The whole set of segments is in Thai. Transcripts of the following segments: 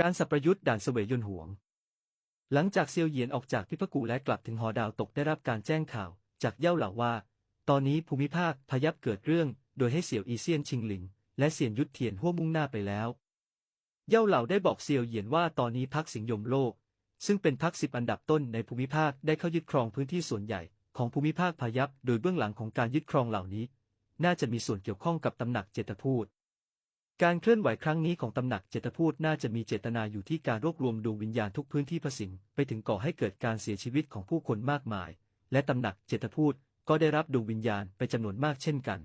การสับประยุทธ์ด่านเสวยยนหวง หลังจากเซียวเหยียนออกจากพิพกูและกลับถึงหอดาวตกได้รับการแจ้งข่าว จากเย่าเหล่าว่า ตอนนี้ภูมิภาคพยับเกิดเรื่อง โดยให้เสี่ยวอีเซียนชิงหลิง และเซียนยุทธเทียนหัวมุ่งหน้าไปแล้ว เย่าเหล่าได้บอกเซียวเหยียนว่าตอนนี้พรรคสิงยมโลก ซึ่งเป็นพรรคสิบอันดับต้นในภูมิภาคได้เข้ายึดครองพื้นที่ส่วนใหญ่ ของภูมิภาคพยับโดยเบื้องหลังของการยึดครองเหล่านี้ น่าจะมีส่วนเกี่ยวข้องกับตำหนักเจตพูด การเคลื่อนไหวครั้งนี้ของตำหนักเจตพูดน่าจะมีเจตนาอยู่ที่การรวบรวมดวงวิญญาณทุกพื้นที่พสิงไปถึงก่อให้เกิดการเสียชีวิตของผู้คนมากมาย และตำหนักเจตพูดก็ได้รับดวงวิญญาณไปจำนวนมากเช่นกัน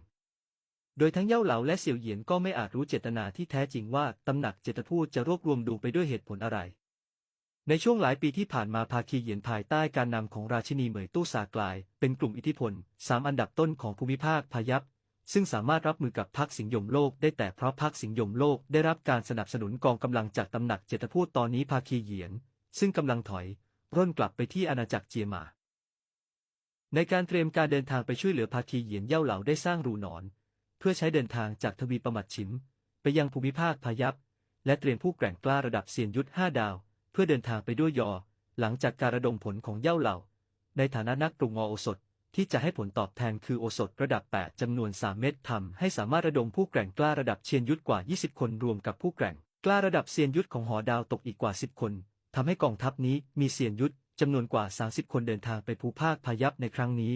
โดยทั้งเย่าเหลาและเสี่ยวเหยียนก็ไม่อาจรู้เจตนาที่แท้จริงว่าตำหนักเจตพูดจะรวบรวมดูไปด้วยเหตุผลอะไร ในช่วงหลายปีที่ผ่านมาภาคีเหยียนภายใต้การนำของราชินีเหมยตู้สากลาย เป็นกลุ่มอิทธิพลสามอันดับต้นของภูมิภาคพายัพ ซึ่งสามารถรับมือกับพรรคสิงยมโลกได้แต่เพราะพรรคสิงยมโลกได้รับการสนับสนุนกองกำลังจากตำหนักเจตพูดตอนนี้ภาคีเหยียน ซึ่งกำลังถอย ร่นกลับไปที่อาณาจักรเจียมา ในการเตรียมการเดินทางไปช่วยเหลือภาคีเหยียนเย่าเหลาได้สร้างรูหนอน เพื่อใช้เดินทางจากทวีปมัดฉิม ไปยังภูมิภาคพายัพและเตรียมผู้แกร่งกล้าระดับเซียนยุทธห้าดาว เพื่อเดินทางไปด้วยยอ หลังจากการระดมผลของเย่าเหล่า ในฐานะนักปรุงงอโอสถ ที่จะให้ผลตอบแทนคือโอสถระดับ 8 จำนวน 3 เม็ดทำให้สามารถระดมผู้แกร่งกล้าระดับเชียนยุทธกว่า 20 คนรวมกับผู้แกร่ง กล้าระดับเซียนยุทธของหอดาวตกอีกกว่า 10 คนทำให้กองทัพนี้มีเซียนยุทธจำนวนกว่า 30 คนเดินทางไปภูภาคพายัพในครั้งนี้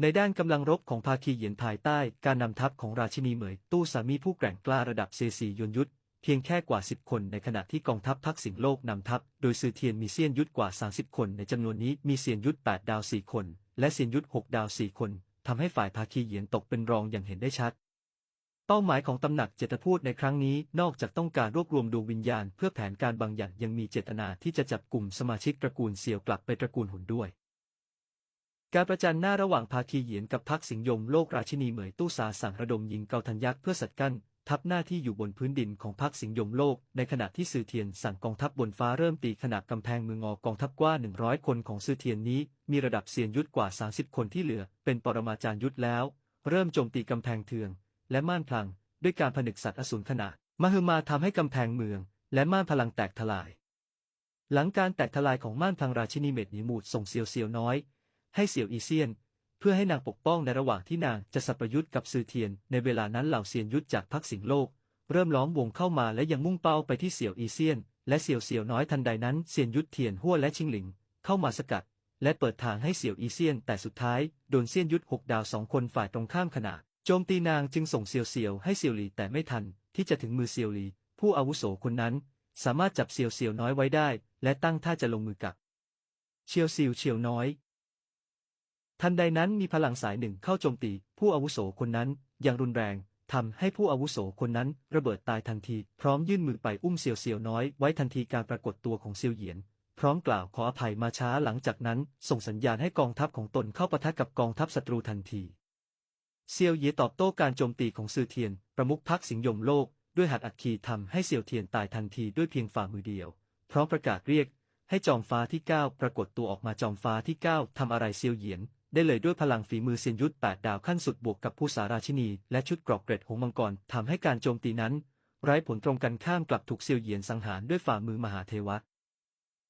ในด้านกำลังรบของภาคีเหยียนภายใต้การนำทัพของราชินีเหมยตู้สามีผู้แกร่งกล้าระดับเซซียนยุทธเพียงแค่กว่า 10 คนในขณะที่กองทัพพักสิงโลกนำทัพ โดยซือเทียนมีเซียนยุทธกว่า 30 คนในจำนวนนี้มีเซียนยุทธ8ดาว 4 คน และเซียนยุทธ6ดาว4คนทำให้ฝ่ายภาคีเหยียนตกเป็นรองอย่างเห็นได้ชัด เป้าหมายของตำหนักเจตพูดในครั้งนี้นอกจากต้องการรวบรวมดวงวิญญาณ เพื่อแผนการบางอย่างยังมีเจตนาที่จะจับกลุ่มสมาชิกตระกูลเสี่ยวกลับไปตระกูลหุ่นด้วยการประจันหน้าระหว่างภาคีเหยียนกับพักสิงยมโลกราชินีเหมยตู้สาสั่งระดมยิงเกาทันยักษ์เพื่อสัดกั้น ทับหน้าที่อยู่บนพื้นดินของพรรคสิงห์ยมโลก ในขณะที่ซือเทียนสั่งกองทัพบนฟ้าเริ่มตีขนาบกำแพงเมืองงอกองทัพกว่า 100 คนของซือเทียนนี้ มีระดับเซียนยุทธกว่า 30 คนที่เหลือ เป็นปรมาจารย์ยุทธแล้ว เริ่มโจมตีกำแพงเทือง และม่านพลัง ด้วยการผนึกสัตว์อสูรขนาดมหึมาทำให้กำแพงเมือง และม่านพลังแตกทลาย หลังการแตกทลายของม่านพลังราชินีเม็ดหนีมูดส่งเซียวเซียวน้อย ให้เสี่ยวอีเซียน เพื่อให้นางปกป้องในระหว่างที่นางจะสับประยุทธ์กับซือเทียน ในเวลานั้นเหล่าเซียนยุทธจากพรรคสิงห์โลก เริ่มล้อมวงเข้ามาและยังมุ่งเป้าไปที่เสี่ยวอีเซียน และเสี่ยวเสี่ยวน้อยทันใดนั้นเซียนยุทธเทียนหัวและชิงหลิง เข้ามาสกัด และเปิดทางให้เสี่ยวอีเซียน แต่สุดท้ายโดนเซียนยุทธหกดาวสองคนฝ่ายตรงข้ามขนาดโจมตีนางจึงส่งเซียวเซียวให้เซียวหลีแต่ไม่ทันที่จะถึงมือเซียวหลี ผู้อาวุโสคนนั้น สามารถจับเซียวเซียวน้อยไว้ได้ และตั้งท่าจะลงมือกับเชียวซิวเชียวน้อย ทันใดนั้นมีพลังสายหนึ่งเข้าโจมตี ผู้อาวุโสคนนั้นอย่างรุนแรงทำให้ผู้อาวุโสคนนั้นระเบิดตายทันที พร้อมยื่นมือไปอุ้มเซียวเซียวน้อยไว้ทันทีการปรากฏตัวของเซียวเหยียน พร้อมกล่าวขออภัยมาช้าหลังจากนั้น ส่งสัญญาณให้กองทัพของตนเข้าปะทะกับกองทัพศัตรูทันทีเซียวเหยียตอบโต้การโจมตีของซือเทียน ประมุขพรรคสิงห์ยมโลก ด้วยหัดอัคคีทำให้เซียวเทียนตายทันทีด้วยเพียงฝ่ามือเดียว พร้อมประกาศเรียก ให้จอมฟ้าที่ 9 ปรากฏตัวออกมาจอมฟ้าที่ 9ทำอะไรเซียวเหยียน ได้เลยด้วยพลังฝีมือเซียนยุทธ8ดาวขั้นสุดบวกกับผู้สาราชินี และชุดกรอกเกร็ดหงมังกรทำให้การโจมตีนั้น ไร้ผลตรงกันข้ามกลับถูกเซียวเหยียนสังหารด้วยฝ่ามือมหาเทวะ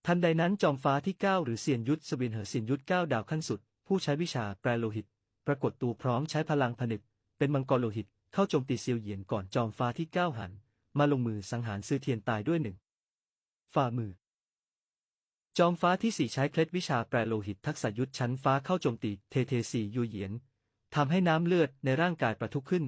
ทันใดนั้นจอมฟ้าที่ 9 หรือเซียนยุทธสวินเหอเซียนยุทธ9ดาวขั้นสุด ผู้ใช้วิชาแปรโลหิต ปรากฏตัวพร้อมใช้พลังผนึก เป็นมังกรโลหิตเข้าโจมตีเซียวเหยียนก่อนจอมฟ้าที่ 9 หัน มาลงมือสังหารซื้อเทียนตายด้วยหนึ่งฝ่ามือ จอมฟ้าที่สี่ใช้เคล็ดวิชาแปรโลหิตทักษะยุทธชั้นฟ้าเข้าโจมตีเทเทซียูเหยียนทำให้น้ำเลือดในร่างกายประทุขึ้น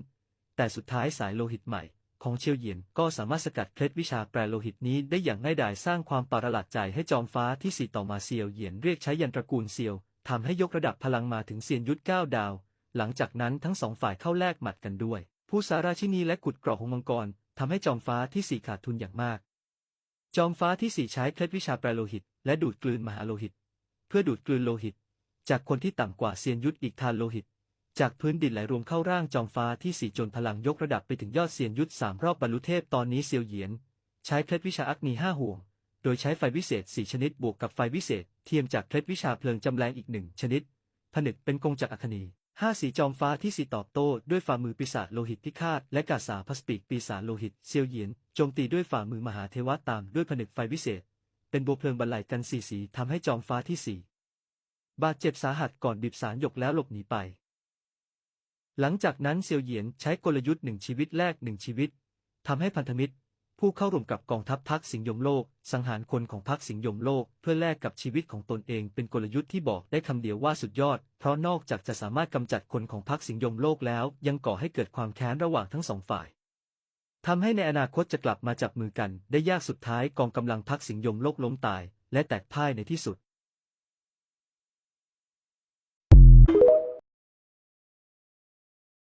แต่สุดท้ายสายโลหิตใหม่ ของเชียวเหยียนก็สามารถสกัดเคล็ดวิชาแปรโลหิตนี้ได้อย่างง่ายดายสร้างความประหลาดใจให้จอมฟ้าที่สี่ต่อมาเซียวเหยียนเรียกใช้ยันตระกูลเซียวทำให้ยกระดับพลังมาถึงเซียนยุทธเก้าดาว หลังจากนั้นทั้งสองฝ่ายเข้าแลกหมัดกันด้วย ผู้สาราชินีและขุดกราะหงมังกรทำให้จอมฟ้าที่สี่ขาดทุนอย่างมาก จอมฟ้าที่สี่ใช้เคล็ดวิชาแปรโลหิต และดูดกลืนมหาโลหิต เพื่อดูดกลืนโลหิต จากคนที่ต่ำกว่าเซียนยุทธอีกทานโลหิต จากพื้นดินไหลรวมเข้าร่างจอมฟ้าที่สี่จนพลังยกระดับไปถึงยอดเซียนยุทธสามรอบบรรลุเทพตอนนี้เซียวเหยียน ใช้เคล็ดวิชาอักนีห้าห่วง โดยใช้ไฟวิเศษสี่ชนิดบวกกับไฟวิเศษ เทียมจากเคล็ดวิชาเพลิงจำแรงอีกหนึ่งชนิด ผนึกเป็นกงจักอัคนีห้าสีจอมฟ้าที่สีตอบโต้ด้วยฝ่ามือปีศาจโลหิตพิฆาตและกาสาพัสปิกปีศาจโลหิตเซียวเหยียนโจมตีด้วยฝ่ามือมหาเทวะตามด้วยผนึกไฟวิเศษ เป็นบัวเพลิงบรรลัยกันสีสีทำให้จอมฟ้าที่สี่บาดเจ็บสาหัสก่อนบีบสารหยกแล้วหลบหนีไป หลังจากนั้นเซียวเหยียนใช้กลยุทธ์หนึ่งชีวิตแลกหนึ่งชีวิตทำให้พันธมิตร ผู้เข้าร่วมกับกองทัพพักสิงยมโลก สังหารคนของพักสิงยมโลก เพื่อแลกกับชีวิตของตนเองเป็นกลยุทธ์ที่บอกได้คำเดียวว่าสุดยอด เพราะนอกจากจะสามารถกำจัดคนของพักสิงยมโลกแล้วยังก่อให้เกิดความแค้นระหว่างทั้งสองฝ่าย ทำให้ในอนาคตจะกลับมาจับมือกัน ได้ยากสุดท้ายกองกำลังพักสิงยมโลกล้มตาย และแตกพ่ายในที่สุด